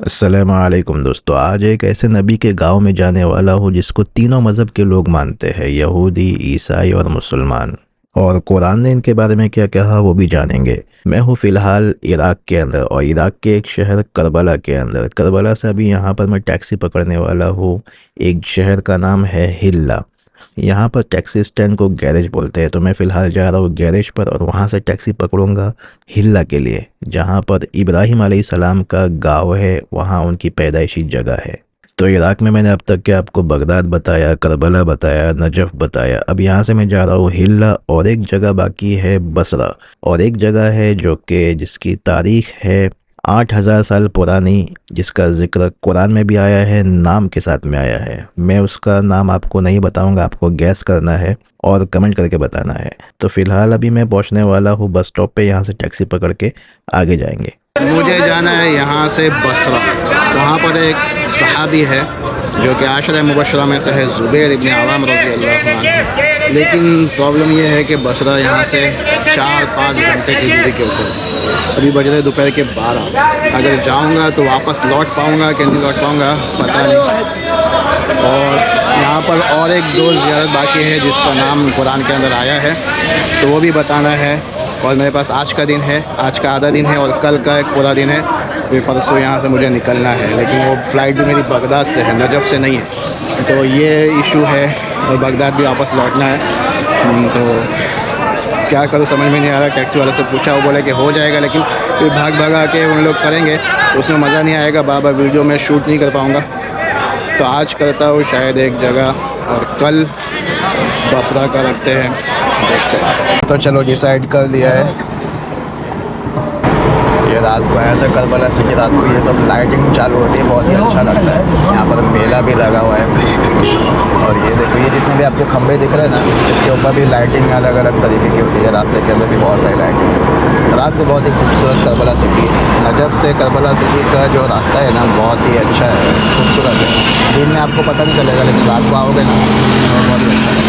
असलकुम दोस्तों। आज एक ऐसे नबी के गाँव में जाने वाला हूँ, जिसको तीनों मज़हब के लोग मानते हैं, यहूदी, ईसाई और मुसलमान। और कुरान ने इनके बारे में क्या कहा, वो भी जानेंगे। मैं हूँ फ़िलहाल इराक़ के अंदर, और इराक़ के एक शहर करबला के अंदर। करबला से अभी यहाँ पर मैं टैक्सी पकड़ने वाला हूँ। एक शहर का नाम है हिल्ला। यहाँ पर टैक्सी स्टैंड को गैरेज बोलते हैं तो मैं फ़िलहाल जा रहा हूँ गैरेज पर और वहाँ से टैक्सी पकड़ूँगा हिल्ला के लिए, जहाँ पर इब्राहिम सलाम का गाँव है, वहाँ उनकी पैदाइशी जगह है। तो इराक़ में मैंने अब तक के आपको बगदाद बताया, करबला बताया, नजफ़ बताया? अब यहाँ से मैं जा रहा हूँ हिल्ला और एक जगह बाकी है बसरा, और एक जगह है जो कि जिसकी तारीख़ है आठ हज़ार साल पुरानी, जिसका ज़िक्र कुरान में भी आया है, नाम के साथ में आया है। मैं उसका नाम आपको नहीं बताऊँगा, आपको गैस करना है और कमेंट करके बताना है। तो फ़िलहाल अभी मैं पहुँचने वाला हूँ बस स्टॉप पे, यहाँ से टैक्सी पकड़ के आगे जाएँगे। मुझे जाना है यहाँ से बसरा। वहाँ पर एक सहाबी है जो कि आशर मुबशरा में से है ज़ुबैर इबन आवाम रज़ी लेकिन प्रॉब्लम यह है कि बसरा यहाँ से चार पाँच घंटे की दूरी के ऊपर अभी बज रहे दोपहर के बारह। अगर जाऊँगा तो वापस लौट पाऊँगा कि नहीं लौट पाऊँगा, पता नहीं। और यहाँ पर और एक दो ज़्यारत बाकी है जिसका नाम कुरान के अंदर आया है तो वो भी बताना है। और मेरे पास आज का दिन है, आज का आधा दिन है और कल का एक पूरा दिन है। फिर परसों यहाँ से मुझे निकलना है लेकिन वो फ़्लाइट भी मेरी बगदाद से है नजब से नहीं है। तो ये इशू है और बगदाद भी वापस लौटना है। हम्म, तो क्या करूँ समझ में नहीं आ रहा। टैक्सी वाले से पूछा वो बोले कि हो जाएगा लेकिन फिर भाग भागा के उन लोग करेंगे तो उसमें मज़ा नहीं आएगा। बार वीडियो में शूट नहीं कर पाऊँगा। तो आज करता हूँ शायद एक जगह और कल बसरा का रखते हैं। हैं। तो चलो डिसाइड कर दिया है। रात को आया था करबला से रात को ये सब लाइटिंग चालू होती है बहुत ही अच्छा लगता है। यहाँ पर मेला भी लगा हुआ है। और ये देखो ये जितने भी आपको खंभे दिख रहे हैं ना इसके ऊपर भी लाइटिंग अलग अलग तरीके की होती है। रास्ते के अंदर भी बहुत सारी लाइटिंग है। रात को बहुत ही खूबसूरत करबला सिटी नजब से करबला सिटी का जो रास्ता है ना बहुत ही अच्छा है खूबसूरत है। दिन में आपको पता नहीं चलेगा लेकिन रात को आओगे ना तो बहुत ही अच्छा है।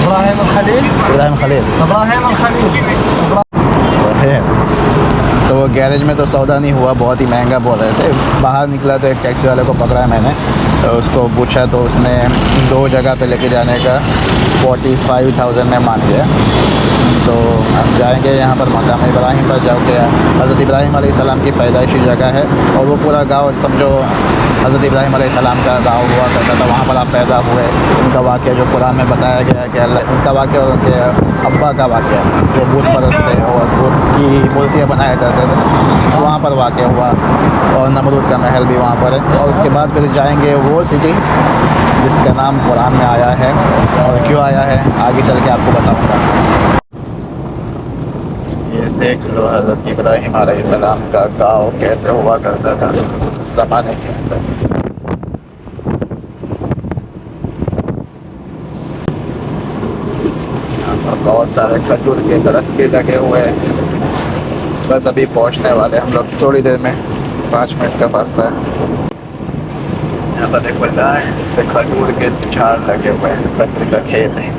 इब्राहिम खलील। इब्राहिम खलील। इब्राहिम खलील। गैरेज में तो सौदा नहीं हुआ, बहुत ही महँगा बोल रहे थे। बाहर निकला तो एक टैक्सी वाले को पकड़ा मैंने तो उसको पूछा तो उसने दो जगह पे लेके जाने का फोर्टी फाइव थाउज़ेंड में मान लिया। तो हम जाएँगे यहाँ पर मकाम इब्राहिम पर, जाओगे हज़रत इब्राहिम सलाम की पैदाइशी जगह है और वो पूरा गाँव, समझो हज़रत इब्राहिम सलाम का गाँव हुआ करता था, वहाँ पर आप पैदा हुए। उनका वाक़ जो कुरान में बताया गया है कि उनका वाक़ और उनके अब्बा का वाक़ जो बुत परस्त थे और बुत की मूर्तियाँ बनाया करते थे, वहाँ पर वाक़ हुआ। और नमरूद का महल भी वहाँ पर है। और उसके बाद फिर जाएँगे वो सिटी जिसका नाम कुरान में आया है। और क्यों आया है, आगे चल के आपको बताऊँगा। ये देख लो हज़रत इब्राहिम सलाम का गाँव कैसे हुआ करता था। ज़माने के अंदर। बहुत सारे खजूर के दरख्त भी लगे हुए हैं। बस अभी पहुँचने वाले हम लोग। थोड़ी देर में पाँच मिनट का फासला है। यहाँ पर देखो लाइन से खजूर के झाड़ लगे हुए हैं फैक्ट्री का खेत है।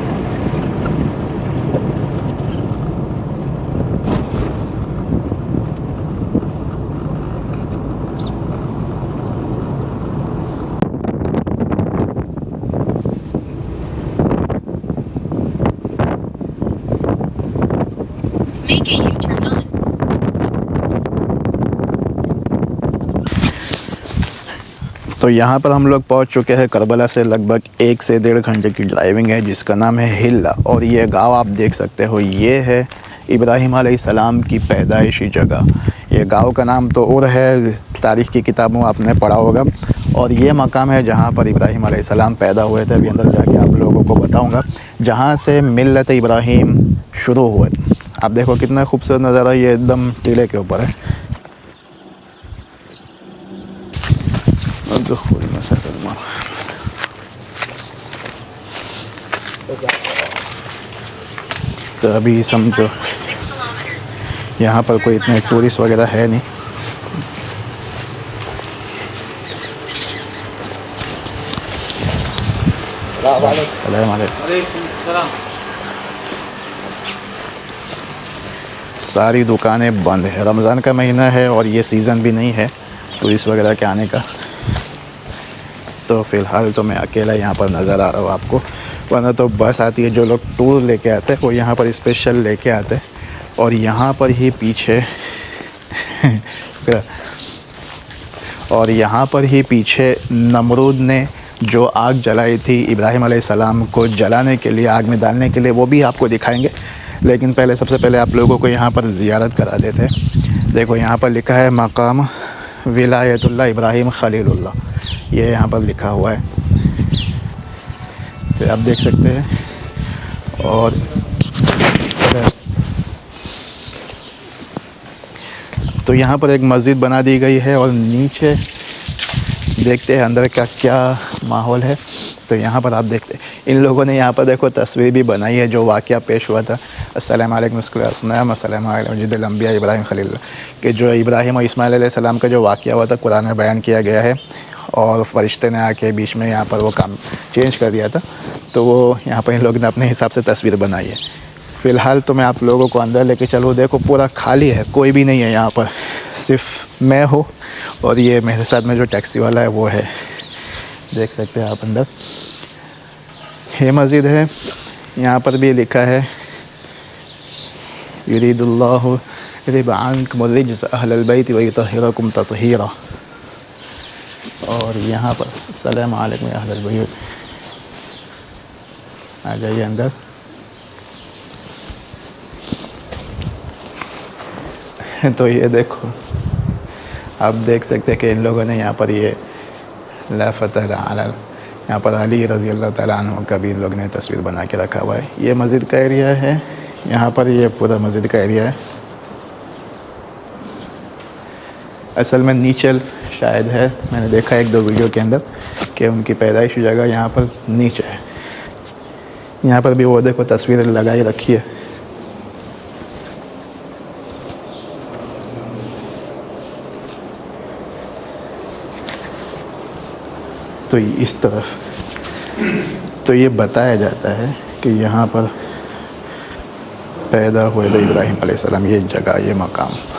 तो यहाँ पर हम लोग पहुँच चुके हैं करबला से लगभग एक से डेढ़ घंटे की ड्राइविंग है, जिसका नाम है हिल्ला। और ये गाँव आप देख सकते हो, ये है इब्राहिम सलाम की पैदाइशी जगह। ये गाँव का नाम तो और है, तारीख़ की किताबों आपने पढ़ा होगा। और ये मकाम है जहाँ पर इब्राहिम सलाम पैदा हुए थे। अभी अंदर जाके आप लोगों को बताऊँगा, जहाँ से मिलत इब्राहिम शुरू हुए। आप देखो कितना खूबसूरत नज़ारा, ये एकदम टीले के ऊपर है। तो अभी समझो यहाँ पर कोई इतने टूरिस्ट वगैरह है नहीं। सारी दुकानें बंद है। रमज़ान का महीना है और ये सीज़न भी नहीं है टूरिस्ट वगैरह के आने का। तो फ़िलहाल तो मैं अकेला यहाँ पर नज़र आ रहा हूँ आपको। वरना तो बस आती है जो लोग टूर लेके आते हैं, वो यहाँ पर स्पेशल लेके आते हैं। और यहाँ पर ही पीछे और यहाँ पर ही पीछे नमरूद ने जो आग जलाई थी इब्राहिम अलैहिस्सलाम को जलाने के लिए, आग में डालने के लिए, वो भी आपको दिखाएँगे। लेकिन पहले, सबसे पहले आप लोगों को यहाँ पर ज़ियारत करा देते हैं। देखो, यहाँ पर लिखा है, मकाम विलायतुल्ला इब्राहिम खलीलुल्लाह। ये यहाँ पर लिखा हुआ है। तो आप देख सकते हैं। और तो यहाँ पर एक मस्जिद बना दी गई है और नीचे देखते हैं अंदर का क्या माहौल है। तो यहाँ पर आप देखते हैं। इन लोगों ने यहाँ पर देखो तस्वीर भी बनाई है जो वाक़ पेश हुआ था। वालेकुम जिदम्बिया इब्राहिम खलील। के जो इब्राहिम और इस्माईल सलाम का जो वाक़ हुआ था, कुरान में बयान किया गया है। और फरिश्ते ने आके बीच में यहाँ पर वो काम चेंज कर दिया था। तो वो यहाँ पर इन लोगों ने अपने हिसाब से तस्वीर बनाई है। फ़िलहाल तो मैं आप लोगों को अंदर लेके चलूँ, देखो पूरा खाली है, कोई भी नहीं है यहाँ पर। सिर्फ़ मैं हूँ और ये मेरे साथ में जो टैक्सी वाला है, वो है। देख सकते हैं आप अंदर। ये मस्जिद है। यहाँ पर भी लिखा है यरीदुल्लाहबानकमरिजअहलबैत तहीरा और यहाँ पर, सलाम अलैकुम अहलल बैत आ जाइए अंदर। तो ये देखो, आप देख सकते हैं कि इन लोगों ने यहाँ पर ये लाफत यहाँ पर अली रज़ी अल्लाह तु का भी इन लोगों ने तस्वीर बना के रखा हुआ है। ये मस्जिद का एरिया है, यहाँ पर ये पूरा मस्जिद का एरिया है। असल में नीचल शायद है। मैंने देखा एक दो वीडियो के अंदर कि उनकी पैदाइश जगह यहाँ पर नीचे। है यहाँ पर भी वो देखो, तस्वीर लगाई रखी है। तो इस तरफ़ तो ये बताया जाता है कि यहाँ पर पैदा हुए थे इब्राहिम अलैहिस्सलाम ये जगह, ये मकाम।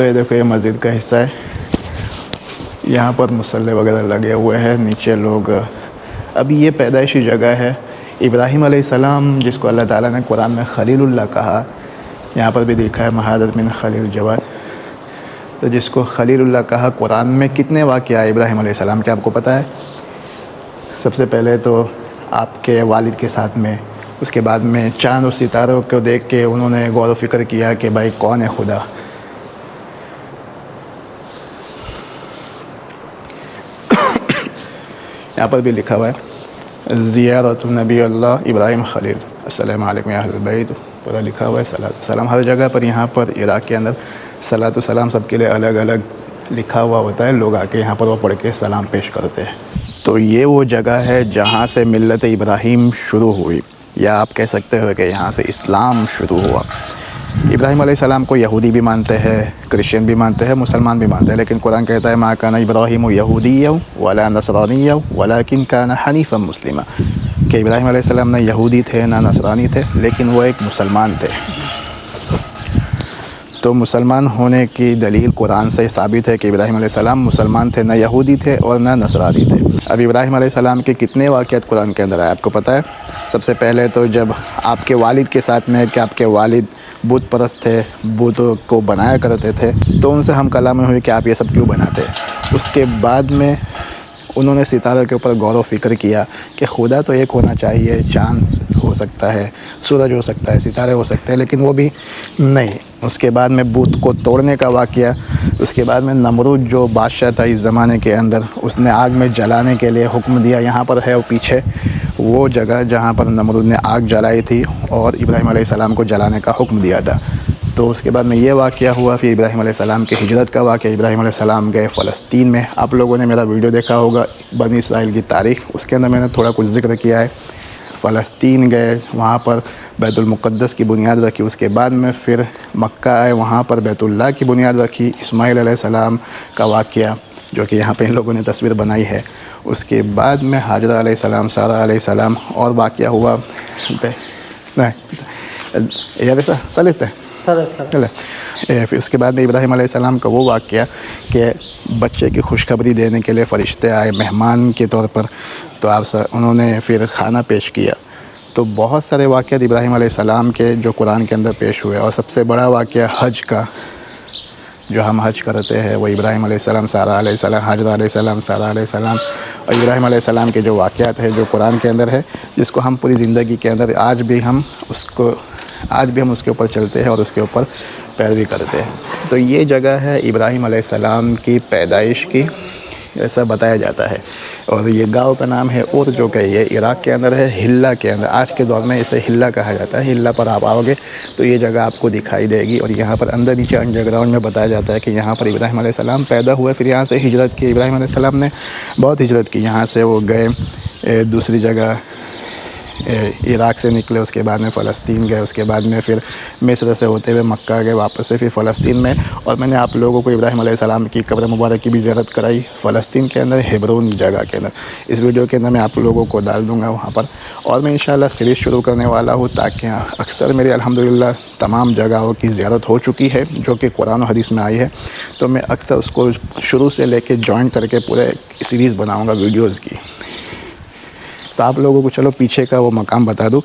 तो ये देखो, ये मस्जिद का हिस्सा है। यहाँ पर मुसल्ले वगैरह लगे हुए हैं, नीचे लोग, अभी ये पैदाइशी जगह है। इब्राहिम सलाम, जिसको अल्लाह ताला ने कुरान में खलीलुल्लाह कहा, यहाँ पर भी देखा है, महादत मिन खलील जवाद तो जिसको खलीलुल्लाह कहा, कुरान में कितने वाक़ आए इब्राहिम सलाम के आपको पता है? सबसे पहले तो आपके वालिद के साथ में, उसके बाद में चाँद और सितारों को देख के उन्होंने गौर व फ़िक्र किया कि भाई कौन है खुदा? यहाँ पर भी लिखा हुआ है ज़ियारत नबी अल्लाह इब्राहिम खलील। अस्सलाम पूरा लिखा हुआ है, सलात सलाम। हर जगह पर यहाँ पर इराक़ के अंदर सलात सलाम सबके लिए अलग अलग लिखा हुआ होता है। लोग आके यहाँ पर वो पढ़ के सलाम पेश करते हैं। तो ये वो जगह है जहाँ से मिलत इब्राहिम शुरू हुई। या आप कह सकते हो कि यहाँ से इस्लाम शुरू हुआ। इब्राहिम सलाम को यहूदी भी मानते हैं, क्रिश्चियन भी मानते हैं, मुसलमान भी मानते हैं, लेकिन कुरान कहता है, माँ काना इब्राहिम यहूदी वाला नसरानी वाला किन काना हनीफ़ मुस्लिम. कि इब्राहिम सलाम ना यहूदी थे, ना नसरानी थे, लेकिन वो एक मुसलमान थे। तो मुसलमान होने की दलील कुरान से साबित है कि इब्राहिम सलाम मुसलमान थे, ना यहूदी थे और न नसरानी थे। अब इब्राहिम सलाम के कितने वाक़ कुरान के अंदर आए? आपको पता है? सबसे पहले तो जब आपके वालिद के साथ में, कि आपके वालिद बुत परस्त थे बुतों को बनाया करते थे। तो उनसे हम कला में हुए कि आप ये सब क्यों बनाते? उसके बाद में उन्होंने सितारों के ऊपर गौर फ़िक्र किया कि खुदा तो एक होना चाहिए, चाँद हो सकता है, सूरज हो सकता है, सितारे हो सकते हैं, लेकिन वो भी नहीं। उसके बाद में बूथ को तोड़ने का वाक़ उसके बाद में नमरूद जो बादशाह था इस ज़माने के अंदर, उसने आग में जलाने के लिए हुक्म दिया, यहाँ पर है वो पीछे। वो जगह जहाँ पर नमरूद ने आग जलाई थी और इब्राहिम सलाम को जलाने का हुक्म दिया था। तो उसके बाद में ये वाक़ हुआ, फिर इब्राहिम सलाम के हिजरत का वाक़ इब्राहिम सलाम गए फ़लस्तीन में। आप लोगों ने मेरा वीडियो देखा होगा, बनी इसराइल की तारीख़। उसके अंदर मैंने थोड़ा कुछ ज़िक्र किया है। फ़लस्तीन गए, वहाँ पर बैतुलमुक़द्दस की बुनियाद रखी। उसके बाद में फिर मक्का आए, वहाँ पर बैतुल्ला की बुनियाद रखी। इस्माईल सलाम का वाक़ जो कि यहाँ पे इन लोगों ने तस्वीर बनाई है। उसके बाद में हाजरा सलाम सारा सलाम और वाक़ हुआ। यार सलित है? फिर उसके बाद में इब्राहिम सलाम का वो वाक़ कि बच्चे की खुशखबरी देने के लिए फ़रिश्ते आए मेहमान के तौर पर। तो आप सर उन्होंने फिर खाना पेश किया। तो बहुत सारे वाक़ इब्राहिम सलाम के जो कुरान के अंदर पेश हुए और सबसे बड़ा वाक़ हज का जो हम हज करते हैं, वो इब्राहिम सलाम, सारा सलाम हाजरा सलाम, सारा सलाम और इब्राहिम सलाम के जो वाक़ात है, जो कुरान के अंदर है, जिसको हम पूरी ज़िंदगी के अंदर आज भी हम उसको, आज भी हम उसके ऊपर चलते हैं और उसके ऊपर पैरवी करते हैं। तो ये जगह है इब्राहिम सलाम की पैदाइश की। ऐसा बताया जाता है। और ये गाँव का नाम है और जो कि ये इराक़ के अंदर है, हिल्ला के अंदर। आज के दौर में इसे हिल्ला कहा जाता है। हिल्ला पर आप आओगे तो ये जगह आपको दिखाई देगी। और यहाँ पर अंदर नीचे अंडरग्राउंड में बताया जाता है कि यहाँ पर इब्राहिम सलाम पैदा हुए। फिर यहाँ से हिजरत की। इब्राहिम सलाम ने बहुत हिजरत की। यहाँ से वो गए दूसरी जगह इराक़ से निकले, उसके बाद में फ़लस्तीन गए, उसके बाद में फिर मिस्र से होते हुए मक्का गए, वापस से फिर फ़लस्तीन में। और मैंने आप लोगों को इब्राहिम सलाम की कब्र मुबारक की भी ज़्यारत कराई फ़लस्तीन के अंदर, हेबरून जगह के अंदर। इस वीडियो के अंदर मैं आप लोगों को डाल दूँगा वहाँ पर। और मैं इंशाल्लाह सीरीज़ शुरू करने वाला हूँ ताकि अक्सर मेरी अलहमदिल्ला तमाम जगहों की ज़्यारत हो चुकी है, जो कि कुरान हदीस में आई है। तो मैं अक्सर उसको शुरू से लेके जॉइन करके पूरे सीरीज़ बनाऊँगा वीडियोज़ की। तो आप लोगों को चलो पीछे का वो मकाम बता दूँ,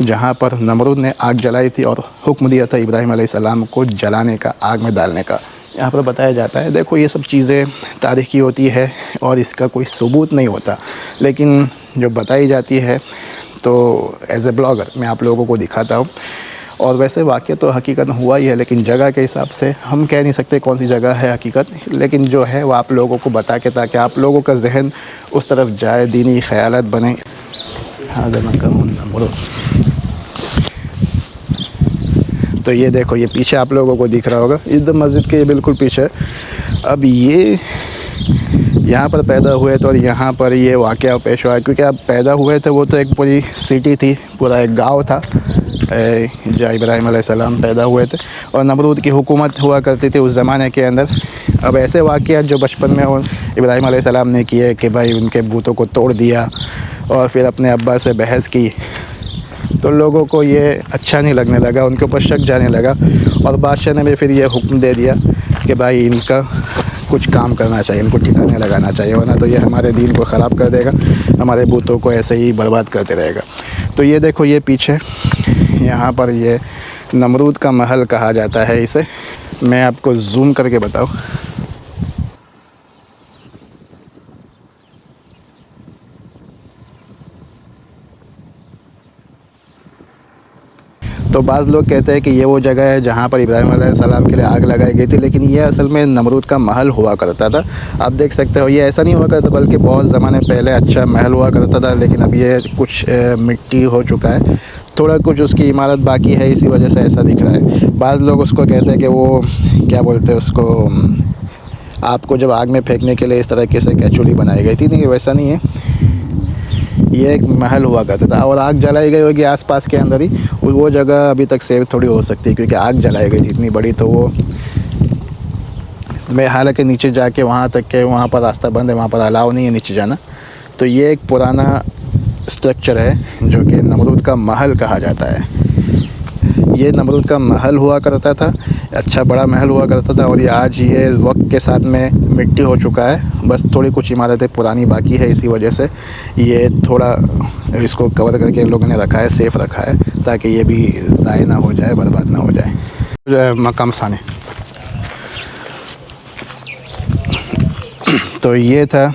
जहाँ पर नमरूद ने आग जलाई थी और हुक्म दिया था इब्राहिम अलैहिस्सलाम को जलाने का, आग में डालने का। यहाँ पर बताया जाता है, देखो ये सब चीज़ें तारीखी होती है और इसका कोई सबूत नहीं होता, लेकिन जो बताई जाती है तो एज ए ब्लॉगर मैं आप लोगों को दिखाता हूँ। और वैसे वाक़ तो हकीकत हुआ ही है, लेकिन जगह के हिसाब से हम कह नहीं सकते कौन सी जगह है हकीकत, लेकिन जो है वो आप लोगों को बता के ताकि आप लोगों का जहन उस तरफ़ जाए दीनी ख्यालत बने। हाँ तो ये देखो, ये पीछे आप लोगों को दिख रहा होगा। इधर मस्जिद के बिल्कुल पीछे। अब ये यहाँ पर पैदा हुए तो और यहाँ पर ये वाक़ पेश हुआ। क्योंकि अब पैदा हुए थे, वो तो एक पूरी सिटी थी, पूरा एक गाँव था। जहाँ इब्राहिम अलैहिस्सलाम पैदा हुए थे। और नमरूद की हुकूमत हुआ करती थी उस ज़माने के अंदर। अब ऐसे वाक़ जो बचपन में इब्राहिम अलैहिस्सलाम ने किए कि भाई उनके बूतों को तोड़ दिया। और फिर अपने अब्बा से बहस की। तो लोगों को ये अच्छा नहीं लगने लगा, उनके ऊपर शक जाने लगा और बादशाह ने भी फिर ये हुक्म दे दिया कि भाई इनका कुछ काम करना चाहिए, इनको ठिकाने लगाना चाहिए, वरना तो ये हमारे दीन को ख़राब कर देगा, हमारे बूतों को ऐसे ही बर्बाद करते रहेगा। तो ये देखो, ये पीछे, यहाँ पर ये नमरूद का महल कहा जाता है इसे। मैं आपको जूम करके बताऊँ। तो लोग कहते हैं कि ये वो जगह है जहाँ पर इब्राहिम सलाम के लिए आग लगाई गई थी, लेकिन ये असल में नमरूद का महल हुआ करता था। आप देख सकते हो, ये ऐसा नहीं हुआ करता बल्कि बहुत ज़माने पहले अच्छा महल हुआ करता था, लेकिन अब ये कुछ मिट्टी हो चुका है। थोड़ा कुछ उसकी इमारत बाकी है, इसी वजह से ऐसा दिख रहा है। बाज़ लोग उसको कहते हैं कि वो, क्या बोलते हैं उसको, आपको जब आग में फेंकने के लिए इस तरह तरीके से कैचुली बनाई गई थी, नहीं, वैसा नहीं है। ये एक महल हुआ करता था और आग जलाई गई होगी आसपास के अंदर ही। वो- जगह अभी तक सेव थोड़ी हो सकती है क्योंकि आग जलाई गई थी इतनी बड़ी तो वो मैं हालाँकि नीचे जाके वहाँ तक के वहाँ पर रास्ता बंद है, वहाँ पर अलाव नहीं है नीचे जाना। तो ये एक पुराना स्ट्रक्चर है जो कि नमरूद का महल कहा जाता है। ये नमरूद का महल हुआ करता था अच्छा बड़ा महल हुआ करता था और ये आज ये वक्त के साथ में मिट्टी हो चुका है। बस थोड़ी कुछ इमारतें पुरानी बाकी है इसी वजह से ये थोड़ा इसको कवर करके लोगों ने रखा है सेफ़ रखा है, ताकि ये भी ज़ाय ना हो जाए, बर्बाद ना हो जाए। जो है मकाम साने। तो ये था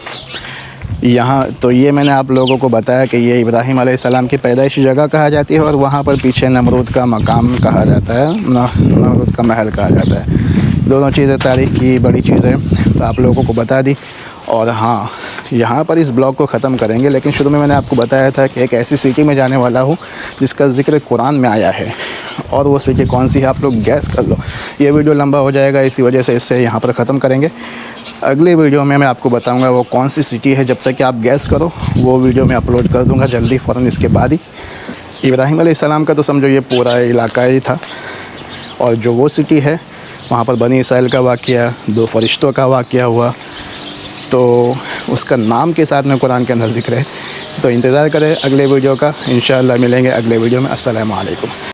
यहाँ तो ये मैंने आप लोगों को बताया कि ये इब्राहिम अलैहिस्सलाम की पैदाइशी जगह कहा जाती है और वहाँ पर पीछे नमरूद का मकाम कहा जाता है नमरूद का महल कहा जाता है। दोनों चीज़ें तारीख की बड़ी चीज़ें तो आप लोगों को बता दी। और हाँ यहाँ पर इस ब्लॉग को ख़त्म करेंगे, लेकिन शुरू में मैंने आपको बताया था कि एक ऐसी सिटी में जाने वाला हूँ जिसका ज़िक्र कुरान में आया है। और वो सिटी कौन सी है, आप लोग गैस कर लो। ये वीडियो लंबा हो जाएगा, इसी वजह से इससे यहाँ पर ख़त्म करेंगे। अगले वीडियो में मैं आपको बताऊँगा वो कौन सी सिटी है, जब तक कि आप गैस करो, वो वीडियो मैं अपलोड कर दूँगा जल्दी फ़ौर इसके बाद ही। इब्राहिम अलैहिस्सलाम का तो समझो ये पूरा इलाका ही था। और जो वो सिटी है, वहाँ पर बनी इसराइल का वाक़ दो फरिश्तों का वाक़ हुआ। तो उसका नाम के साथ में कुरान के अंदर ज़िक्र है। तो इंतज़ार करें अगले वीडियो का। इन मिलेंगे अगले वीडियो में। अस्सलाम वालेकुम